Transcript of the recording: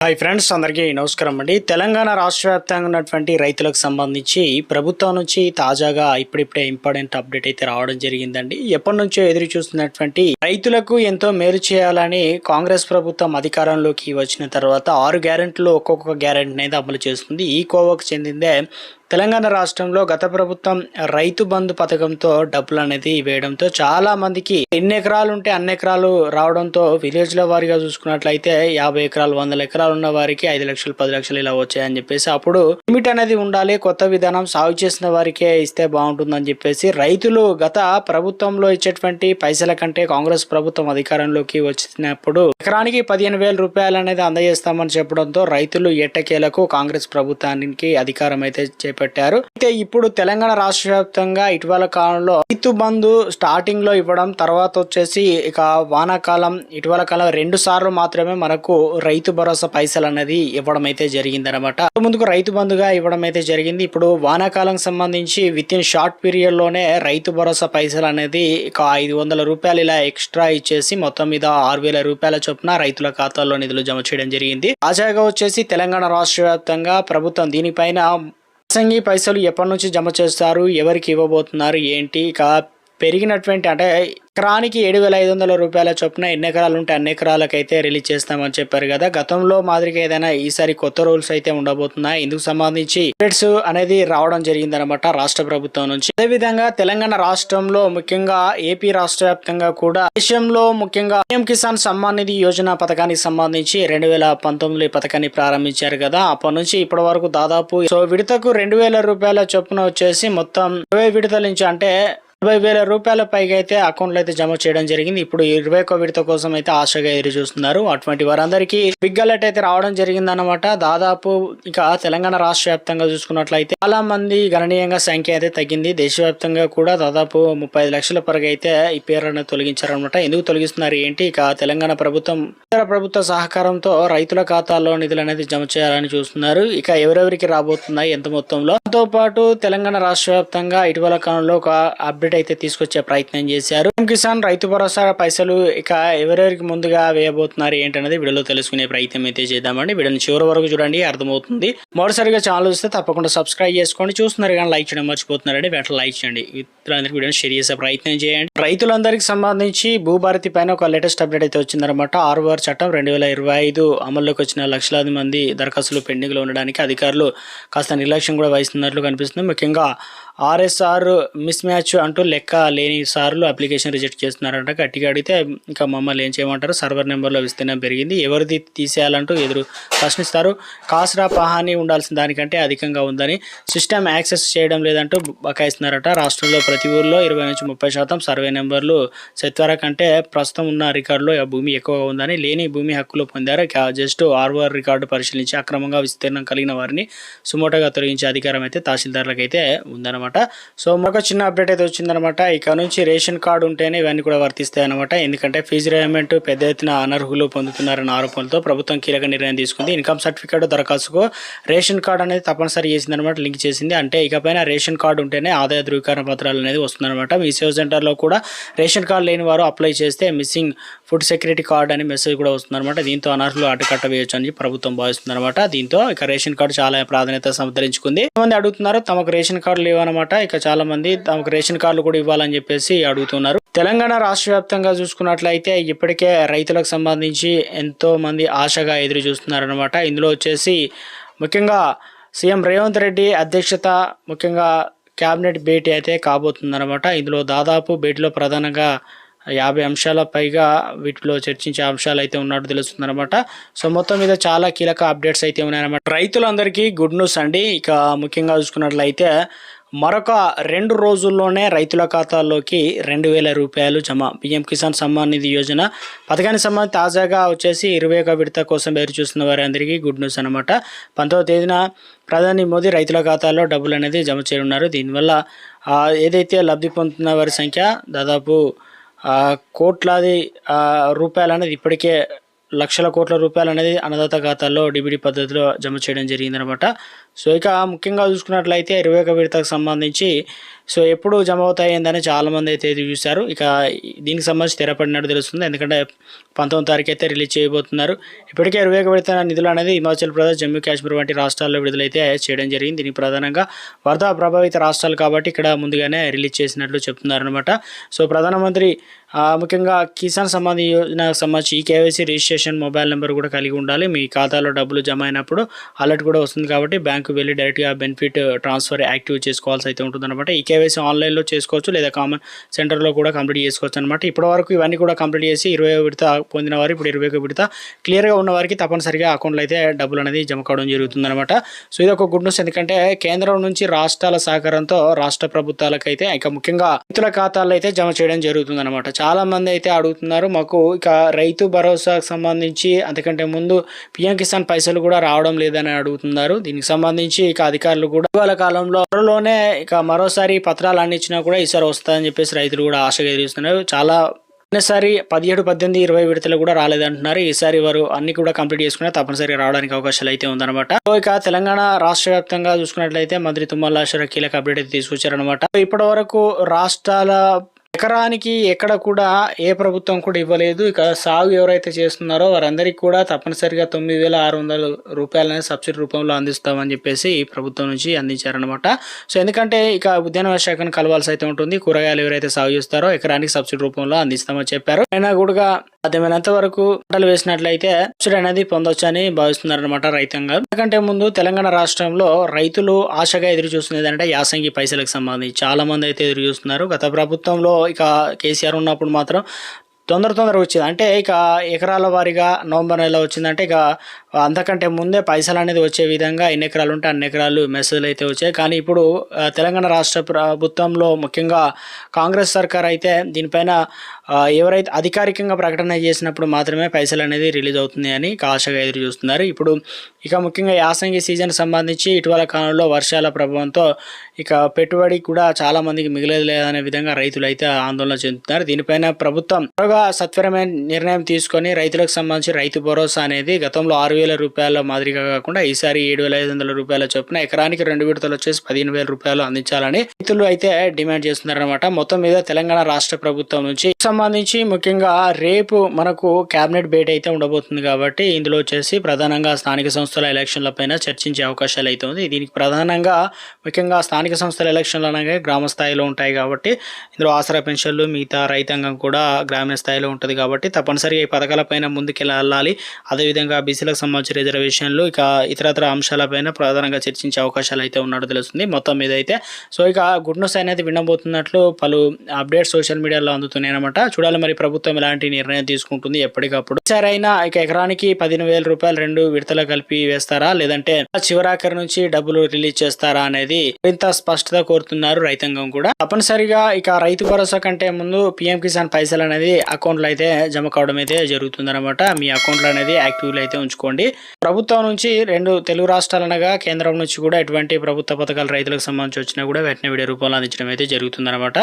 Hi friends అందరికీ నమస్కారం అండి. తెలంగాణ రాష్ట్ర వ్యాప్తంగా ఉన్నటువంటి రైతులకు సంబంధించి ప్రభుత్వం నుంచి తాజాగా ఇప్పుడిప్పుడే ఇంపార్టెంట్ అప్డేట్ అయితే రావడం జరిగిందండి. ఎప్పటి నుంచో ఎదురు చూస్తున్నటువంటి రైతులకు ఎంతో మేలు చేయాలని కాంగ్రెస్ ప్రభుత్వం అధికారంలోకి వచ్చిన తర్వాత ఆరు గ్యారెంట్లు ఒక్కొక్క గ్యారెంటీ అనేది అమలు చేస్తుంది. ఈ కోవకు చెందిందే తెలంగాణ రాష్ట్రంలో గత ప్రభుత్వం రైతు బంధు పథకంతో డబ్బులు అనేది వేయడంతో చాలా మందికి ఎన్ని ఎకరాలు ఉంటే అన్ని ఎకరాలు రావడంతో విలేజ్లో వారిగా చూసుకున్నట్లయితే యాభై ఎకరాలు వందల ఎకరాలు ఉన్న వారికి ఐదు లక్షలు పది లక్షలు ఇలా వచ్చాయని చెప్పేసి అప్పుడు లిమిట్ అనేది ఉండాలి కొత్త విధానం సాగు చేసిన వారికే ఇస్తే బాగుంటుందని చెప్పేసి రైతులు గత ప్రభుత్వంలో ఇచ్చేటువంటి పైసల కంటే కాంగ్రెస్ ప్రభుత్వం అధికారంలోకి వచ్చినప్పుడు ఎకరానికి పదిహేను వేల రూపాయలు అనేది అందజేస్తామని చెప్పడంతో రైతులు ఎట్టకేలకు కాంగ్రెస్ ప్రభుత్వానికి అధికారం అయితే చేపట్టారు. అయితే ఇప్పుడు తెలంగాణ రాష్ట్ర వ్యాప్తంగా ఇటీవల కాలంలో రైతు బంధు స్టార్టింగ్లో ఇవ్వడం తర్వాత వచ్చేసి ఇక వానాకాలం ఇటీవల కాలం రెండు సార్లు మాత్రమే మనకు రైతు భరోసా పైసలు అనేది ఇవ్వడం అయితే జరిగింది అనమాట ముందుకు రైతు బంధుగా ఇవ్వడం అయితే జరిగింది. ఇప్పుడు వానాకాలం సంబంధించి విత్ ఇన్ షార్ట్ పీరియడ్లోనే రైతు భరోసా పైసలు అనేది ఇక ఐదు వందల రూపాయలు ఇలా ఎక్స్ట్రా ఇచ్చేసి మొత్తం మీద ఆరు వేల రూపాయల చొప్పున రైతుల ఖాతాల్లో నిధులు జమ చేయడం జరిగింది. తాజాగా వచ్చేసి తెలంగాణ రాష్ట్ర వ్యాప్తంగా ప్రభుత్వం దీనిపైన యాసంగి పైసలు ఎప్పటి నుంచి జమ చేస్తారు? ఎవరికి ఇవ్వబోతున్నారు? ఏంటి? ఇక పెరిగినటువంటి అంటే ఎకరానికి ఏడు వేల ఐదు వందల రూపాయల చొప్పున ఎన్ని ఎకరాలు ఉంటే అన్ని ఎకరాలకైతే రిలీజ్ చేస్తామని చెప్పారు కదా. గతంలో మాదిరిగా ఏదైనా ఈసారి కొత్త రూల్స్ అయితే ఉండబోతున్నాయి? ఇందుకు సంబంధించి అప్డేట్స్ అనేది రావడం జరిగిందనమాట రాష్ట్ర ప్రభుత్వం నుంచి. అదేవిధంగా తెలంగాణ రాష్ట్రంలో ముఖ్యంగా ఏపీ రాష్ట్ర వ్యాప్తంగా కూడా దేశంలో ముఖ్యంగా పిఎం కిసాన్ సమ్మాన్ నిధి యోజన పథకానికి సంబంధించి రెండు వేల పంతొమ్మిది పథకాన్ని ప్రారంభించారు కదా. అప్పటి నుంచి ఇప్పటి వరకు దాదాపు సో విడతకు రెండు వేల రూపాయల చొప్పున వచ్చేసి మొత్తం ఇరవై విడతల నుంచి అంటే ఇరవై వేల రూపాయల పైగా అయితే అకౌంట్లో అయితే జమ చేయడం జరిగింది. ఇప్పుడు ఇరవై ఒక విడత కోసం అయితే ఆశగా ఎదురు చూస్తున్నారు. అటువంటి వారందరికీ బిగ్ అలర్ట్ అయితే రావడం జరిగింది అనమాట దాదాపు ఇక తెలంగాణ రాష్ట్ర వ్యాప్తంగా చూసుకున్నట్లయితే చాలా మంది గణనీయంగా సంఖ్య అయితే తగ్గింది. దేశవ్యాప్తంగా కూడా దాదాపు ముప్పై ఐదు లక్షల పరకు అయితే ఈ పేరును తొలగించారనమాట ఎందుకు తొలగిస్తున్నారు ఏంటి? ఇక తెలంగాణ ప్రభుత్వం ఇతర ప్రభుత్వ సహకారంతో రైతుల ఖాతాల్లో నిధులు అనేది జమ చేయాలని చూస్తున్నారు. ఇక ఎవరెవరికి రాబోతున్నాయి ఎంత మొత్తంలో? దాంతో పాటు తెలంగాణ రాష్ట్ర వ్యాప్తంగా ఇటీవల కాలంలో ఒక అప్డేట్ అయితే తీసుకొచ్చే ప్రయత్నం చేశారు. పిఎం కిసాన్? రైతు భరోసా పైసలు ఇక ఎవరెవరికి ముందుగా వేయబోతున్నారు ఏంటనేది వీడియోలో తెలుసుకునే ప్రయత్నం అయితే చేద్దామండి. వీడియోని చివరి వరకు చూడండి అర్థమవుతుంది. మొదటిసారిగా ఛానల్ చూస్తే తప్పకుండా సబ్స్క్రైబ్ చేసుకోండి. చూస్తున్నారు కానీ లైక్ చేయడం మర్చిపోతున్నారండి. వెంటనే లైక్ చేయండి. ఇతరులందరికీ వీడియోని షేర్ చేసే ప్రయత్నం చేయండి. రైతులందరికీ సంబంధించి భూభారతి పైన ఒక లేటెస్ట్ అప్డేట్ అయితే వచ్చిందనమాట ఆర్ఓఆర్ చట్టం రెండు వేల ఇరవై ఐదు అమల్లోకి వచ్చిన లక్షలాది మంది దరఖాస్తులు పెండింగ్లో ఉండడానికి అధికారులు కాస్త నిర్లక్ష్యం కూడా వహిస్తున్నట్లు కనిపిస్తుంది. ముఖ్యంగా ఆర్ఎస్ఆర్ మిస్ మ్యాచ్ అంటూ లెక్క లేని సార్లు అప్లికేషన్ రిజెక్ట్ చేస్తున్నారంట. గట్టిగా అడిగితే ఇంకా మమ్మల్ని ఏం చేయమంటారు? సర్వర్ నెంబర్లో విస్తీర్ణం పెరిగింది. ఎవరిది తీసేయాలంటూ ఎదురు ప్రశ్నిస్తారు. కాస్రా పహాని ఉండాల్సిన దానికంటే అధికంగా ఉందని సిస్టమ్ యాక్సెస్ చేయడం లేదంటూ బకాయిస్తున్నారట. రాష్ట్రంలో ప్రతి ఊర్లో ఇరవై నుంచి ముప్పై శాతం సర్వే నెంబర్లు సత్వర కంటే ప్రస్తుతం ఉన్న రికార్డులో ఆ భూమి ఎక్కువగా ఉందని లేని భూమి హక్కులు పొందారు. జస్ట్ ఆర్ఓఆర్ రికార్డు పరిశీలించి అక్రమంగా విస్తీర్ణం కలిగిన వారిని సుమోటగా తొలగించే అధికారం అయితే తహసీల్దార్లకు అయితే ఉందన్నమాట. సో ఒక చిన్న అప్డేట్ అయితే వచ్చిందనమాట ఇక నుంచి రేషన్ కార్డు ఉంటేనే ఇవన్నీ కూడా వర్తిస్తాయి అనమాట ఎందుకంటే ఫీజు రేమెంట్ పెద్ద ఎత్తున అనర్హులు పొందుతున్నారన్న ఆరోపణలతో ప్రభుత్వం కీలక నిర్ణయం తీసుకుంది. ఇన్కమ్ సర్టిఫికేట్ దరఖాస్తుకు రేషన్ కార్డు అనేది తప్పనిసరి చేసిందనమాట లింక్ చేసింది. అంటే ఇకపైన రేషన్ కార్డు ఉంటేనే ఆదాయ ధృవీకరణ పత్రాలు అనేది వస్తుందన్నమాట. మీ సేవ సెంటర్లో కూడా రేషన్ కార్డు లేని వారు అప్లై చేస్తే మిస్సింగ్ ఫుడ్ సెక్యూరిటీ కార్డు అనే మెసేజ్ కూడా వస్తుందన్నమాట. దీంతో అనర్హులు అడ్డుకట్ట వేయొచ్చు అని ప్రభుత్వం భావిస్తుందన్నమాట. దీంతో ఇక రేషన్ కార్డు చాలా ప్రాధాన్యత సంతరించుకుంది. మంది అడుగుతున్నారు తమకు రేషన్ కార్డు లేవన్నమాట. ఇక చాలా మంది తమకు రేషన్ కార్డు కార్డులు కూడా ఇవ్వాలని చెప్పేసి అడుగుతున్నారు. తెలంగాణ రాష్ట్ర వ్యాప్తంగా చూసుకున్నట్లయితే ఇప్పటికే రైతులకు సంబంధించి ఎంతో మంది ఆశగా ఎదురు చూస్తున్నారనమాట ఇందులో వచ్చేసి ముఖ్యంగా సీఎం రేవంత్ రెడ్డి అధ్యక్షత ముఖ్యంగా క్యాబినెట్ భేటీ అయితే కాబోతుందన్నమాట. ఇందులో దాదాపు భేటీలో ప్రధానంగా యాభై అంశాల పైగా వీటిలో చర్చించే అంశాలు అయితే ఉన్నట్టు తెలుస్తుందన్నమాట. సో మొత్తం మీద చాలా కీలక అప్డేట్స్ అయితే ఉన్నాయన్నమాట. రైతులందరికీ గుడ్ న్యూస్ అండి. ఇక ముఖ్యంగా చూసుకున్నట్లయితే మరొక రెండు రోజుల్లోనే రైతుల ఖాతాల్లోకి రెండు వేల రూపాయలు జమ. పిఎం కిసాన్ సమ్మాన్ నిధి యోజన పథకానికి సంబంధించి తాజాగా వచ్చేసి ఇరవై ఒక విడత కోసం ఎదురు చూస్తున్న వారందరికీ గుడ్ న్యూస్ అనమాట పంతొమ్మిదో తేదీన ప్రధాని మోదీ రైతుల ఖాతాల్లో డబ్బులు అనేది జమ చేయనున్నారు. దీనివల్ల ఏదైతే లబ్ధి పొందుతున్న వారి సంఖ్య దాదాపు కోట్లాది రూపాయలు అనేది ఇప్పటికే లక్షల కోట్ల రూపాయలు అనేది అన్నదాత ఖాతాల్లో డిబిడి పద్ధతిలో జమ చేయడం జరిగిందనమాట. సో ఇక ముఖ్యంగా చూసుకున్నట్లయితే ఇరవై ఒక విడతకు సంబంధించి సో ఎప్పుడు జమ అవుతాయిందని చాలామంది అయితే చూశారు. ఇక దీనికి సంబంధించి స్థిరపడినట్టు తెలుస్తుంది. ఎందుకంటే పంతొమ్మిది తారీఖు అయితే రిలీజ్ చేయబోతున్నారు. ఇప్పటికే ఇరవై ఒక విడత నిధులు అనేది హిమాచల్ ప్రదేశ్ జమ్మూ కాశ్మీర్ వంటి రాష్ట్రాల్లో విడుదలైతే చేయడం జరిగింది. దీనికి ప్రధానంగా వరద ప్రభావిత రాష్ట్రాలు కాబట్టి ఇక్కడ ముందుగానే రిలీజ్ చేసినట్లు చెప్తున్నారనమాట. సో ప్రధానమంత్రి ముఖ్యంగా కిసాన్ సంబంధి యోజనకు సంబంధించి ఈ కేవైసీ రిజిస్ట్రేషన్ మొబైల్ నెంబర్ కూడా కలిగి ఉండాలి. మీ ఖాతాలో డబ్బులు జమ అయినప్పుడు అలర్ట్ కూడా వస్తుంది కాబట్టి బ్యాంకు వెళ్ళి డైరెక్ట్గా బెనిఫిట్ ట్రాన్స్ఫర్ యాక్టివ్ చేసుకోవాల్సి అయితే ఉంటుందన్నమాట. ఈ కేవైసీ ఆన్లైన్లో చేసుకోవచ్చు లేదా కామన్ సెంటర్లో కూడా కంప్లీట్ చేసుకోవచ్చు అనమాట ఇప్పటి వరకు ఇవన్నీ కూడా కంప్లీట్ చేసి ఇరవై విడత పొందిన వారు ఇప్పుడు ఇరవై ఒక విడత క్లియర్గా ఉన్న వారికి తప్పనిసరిగా అకౌంట్లో అయితే డబ్బులు అనేది జమ కావడం జరుగుతుందన్నమాట. సో ఇది ఒక గుడ్ న్యూస్ ఎందుకంటే కేంద్రం నుంచి రాష్ట్రాల సహకారంతో రాష్ట్ర ప్రభుత్వాలకైతే ఇంకా ముఖ్యంగా రైతుల ఖాతాల్లో అయితే జమ చేయడం జరుగుతుందన్నమాట. చాలా మంది అయితే అడుగుతున్నారు. మాకు ఇక రైతు భరోసాకు సంబంధించి అంతకంటే ముందు పిఎం కిసాన్ పైసలు కూడా రావడం లేదని అడుగుతున్నారు. దీనికి సంబంధించి ఇక అధికారులు కూడా ఇవాళ కాలంలో త్వరలోనే ఇక మరోసారి పత్రాలు అందించినా కూడా ఈసారి వస్తాయని చెప్పేసి రైతులు కూడా ఆశగా ఎదురుస్తున్నారు. చాలా పోయినసారి పదిహేడు పద్దెనిమిది ఇరవై విడతలు కూడా రాలేదంటున్నారు. ఈసారి వారు అన్ని కూడా కంప్లీట్ చేసుకుని తప్పనిసరిగా రావడానికి అవకాశాలు అయితే ఉందన్నమాట. సో ఇక తెలంగాణ రాష్ట్ర వ్యాప్తంగా చూసుకున్నట్లయితే మంత్రి తుమ్మల కీలక అప్డేట్ అయితే తీసుకొచ్చారనమాట ఇప్పటి వరకు రాష్ట్రాల ఎకరానికి ఎక్కడ కూడా ఏ ప్రభుత్వం కూడా ఇవ్వలేదు. ఇక సాగు ఎవరైతే చేస్తున్నారో వారందరికీ కూడా తప్పనిసరిగా తొమ్మిది వేల ఆరు వందల రూపాయలనే సబ్సిడీ రూపంలో అందిస్తామని చెప్పేసి ఈ ప్రభుత్వం నుంచి అందించారనమాట సో ఎందుకంటే ఇక ఉద్యానవన శాఖను కలవాల్సి అయితే ఉంటుంది. కూరగాయలు ఎవరైతే సాగు చేస్తారో ఎకరానికి సబ్సిడీ రూపంలో అందిస్తామని చెప్పారు. అయినా కూడా సాధ్యమైనంత వరకు పంటలు వేసినట్లయితే సబ్సిడీ అనేది పొందొచ్చని భావిస్తున్నారనమాట రైతాంగం. ఎందుకంటే ముందు తెలంగాణ రాష్ట్రంలో రైతులు ఆశగా ఎదురు చూస్తున్నది అంటే యాసంగి పైసలకు సంబంధించి. చాలా మంది అయితే ఎదురు చూస్తున్నారు. గత ప్రభుత్వంలో ఇక కేసీఆర్ ఉన్నప్పుడు మాత్రం తొందర తొందర వచ్చింది. అంటే ఇక ఎకరాల వారీగా నవంబర్ నెల వచ్చిందంటే ఇక అంతకంటే ముందే పైసలు అనేది వచ్చే విధంగా ఎన్ని ఎకరాలు ఉంటే అన్ని ఎకరాలు మెసేజ్లు అయితే వచ్చాయి. కానీ ఇప్పుడు తెలంగాణ రాష్ట్ర ప్రభుత్వంలో ముఖ్యంగా కాంగ్రెస్ సర్కార్ అయితే దీనిపైన ఎవరైతే అధికారికంగా ప్రకటన చేసినప్పుడు మాత్రమే పైసలు అనేది రిలీజ్ అవుతుంది అని ఆశగా ఎదురు చూస్తున్నారు. ఇప్పుడు ఇక ముఖ్యంగా యాసంగి సీజన్ సంబంధించి ఇటీవల కాలంలో వర్షాల ప్రభావంతో ఇక పెట్టుబడి కూడా చాలామందికి మిగిలేదు లేదనే విధంగా రైతులు అయితే ఆందోళన చెందుతున్నారు. దీనిపైన ప్రభుత్వం త్వరగా సత్వరమైన నిర్ణయం తీసుకొని రైతులకు సంబంధించి రైతు భరోసా అనేది గతంలో ఆరు వేల రూపాయల మాదిరిగా కాకుండా ఈసారి ఏడు వేల ఐదు వందల రూపాయల చొప్పున ఎకరానికి రెండు విడతలు వచ్చేసి పదిహేను వేల రూపాయలు అందించాలని రైతులు అయితే డిమాండ్ చేస్తున్నారన్నమాట. మొత్తం మీద తెలంగాణ రాష్ట్ర ప్రభుత్వం నుంచి సంబంధించి ముఖ్యంగా రేపు మనకు కేబినెట్ భేటీ అయితే ఉండబోతుంది కాబట్టి ఇందులో వచ్చేసి ప్రధానంగా స్థానిక సంస్థల ఎలక్షన్ల పైన చర్చించే అవకాశాలు అయితే ఉంది. దీనికి ప్రధానంగా ముఖ్యంగా స్థానిక సంస్థల ఎలక్షన్లు అనగా గ్రామ స్థాయిలో ఉంటాయి కాబట్టి ఇందులో ఆసరా పెన్షన్లు మిగతా రైతాంగం కూడా గ్రామీణ స్థాయిలో ఉంటుంది కాబట్టి తప్పనిసరిగా ఈ పథకాలపైన ముందుకెళ్ళాలి. అదేవిధంగా బీసీలకు సంబంధించిన రిజర్వేషన్లు ఇక ఇతరతర అంశాలపైన ప్రధానంగా చర్చించే అవకాశాలు అయితే ఉన్నట్టు తెలుస్తుంది మొత్తం మీద అయితే సో ఇక గుడ్ న్యూస్ అనేది వినబోతున్నట్లు పలు అప్డేట్స్ సోషల్ మీడియాలో అందుతున్నాయి అనమాట చూడాలి మరి ప్రభుత్వం ఎలాంటి నిర్ణయం తీసుకుంటుంది ఎప్పటికప్పుడు. సరైనా ఇక ఎకరానికి పదిహేను వేల రూపాయలు రెండు విడతలు కలిపి వేస్తారా? లేదంటే చివరాఖరి నుంచి డబ్బులు రిలీజ్ చేస్తారా అనేది మరింత స్పష్టత కోరుతున్నారు రైతాంగం కూడా. తప్పనిసరిగా ఇక రైతు భరోసా కంటే ముందు పిఎం కిసాన్ పైసలు అనేది అకౌంట్లో అయితే జమ కావడం అయితే జరుగుతుంది అనమాట మీ అకౌంట్లో అనేది యాక్టివ్లో అయితే ఉంచుకోండి. ప్రభుత్వం నుంచి రెండు తెలుగు రాష్ట్రాలు అనగా కేంద్రం నుంచి కూడా ఎటువంటి ప్రభుత్వ పథకాలు రైతులకు సంబంధించి వచ్చినా కూడా వెంటనే వీడియో రూపంలో అందించడం అయితే జరుగుతుందనమాట